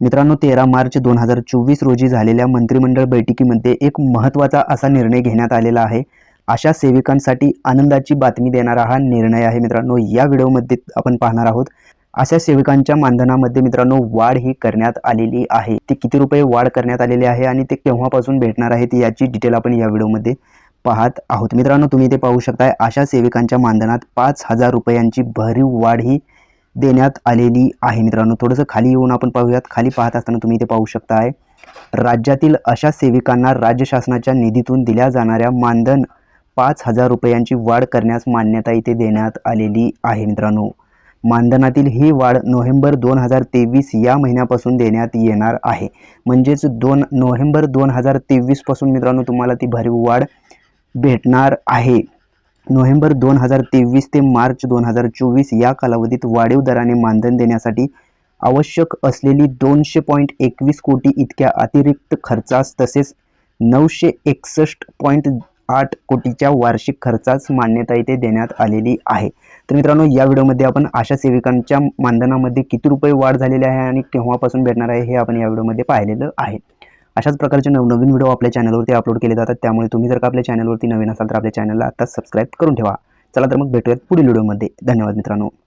मित्रांनो तेरा मार्च दोन हजार चोवीस रोजी झालेल्या मंत्रिमंडळ बैठकीमध्ये एक महत्त्वाचा असा निर्णय घेण्यात आलेला आहे. अशा सेविकांसाठी आनंदाची बातमी देणारा हा निर्णय आहे मित्रांनो. या व्हिडिओमध्ये आपण पाहणार आहोत अशा सेविकांच्या मानधनामध्ये मित्रांनो वाढ ही करण्यात आलेली आहे. ते किती रुपये वाढ करण्यात आलेली आहे आणि ते केव्हापासून भेटणार आहेत याची डिटेल आपण या व्हिडिओमध्ये पाहत आहोत. मित्रांनो तुम्ही ते पाहू शकताय अशा सेविकांच्या मानधनात पाच हजार रुपयांची भरीव वाढ ही देण्यात आलेली आहे. मित्रांनो थोडंसं खाली येऊन आपण पाहूयात. खाली पाहत असताना तुम्ही ते पाहू शकताय राज्यातील अशा सेविकांना राज्य शासनाच्या निधीतून दिल्या जाणाऱ्या मानधन पाच हजार रुपयांची वाढ करण्यास मान्यता इथे देण्यात आलेली आहे मित्रांनो. मानधनातील ही वाढ नोव्हेंबर दोन हजार तेवीस या महिन्यापासून देण्यात येणार आहे. म्हणजेच दोन नोव्हेंबर दोन हजार तेवीसपासून मित्रांनो तुम्हाला ती भरीव वाढ भेटणार आहे. नोव्हेंबर दोन हजार तेवीस ते मार्च दोन हजार चोवीस या कालावधीत वाढीव दराने मानधन देण्यासाठी आवश्यक असलेली दोनशे पॉईंट एकवीस कोटी इतक्या अतिरिक्त खर्चास तसेच नऊशे एकसष्ट पॉईंट आठ कोटीच्या वार्षिक खर्चास मान्यता इथे देण्यात आलेली आहे. तर मित्रांनो या व्हिडिओमध्ये आपण आशा सेविकांच्या मानधनामध्ये किती रुपये वाढ झालेली आहे आणि केव्हापासून भेटणार आहे हे आपण या व्हिडिओमध्ये पाहिलेलं आहे. अशाच प्रकारचे नवनवीन व्हिडिओ आपल्या चॅनलवरती अपलोड केले जातात. त्यामुळे तुम्ही जर का आपल्या चॅनलवरती नवीन असाल तर आपल्या चॅनलला आता सबस्क्राईब करून ठेवा. चला तर मग भेटूयात पुढील व्हिडिओमध्ये धन्यवाद मित्रांनो.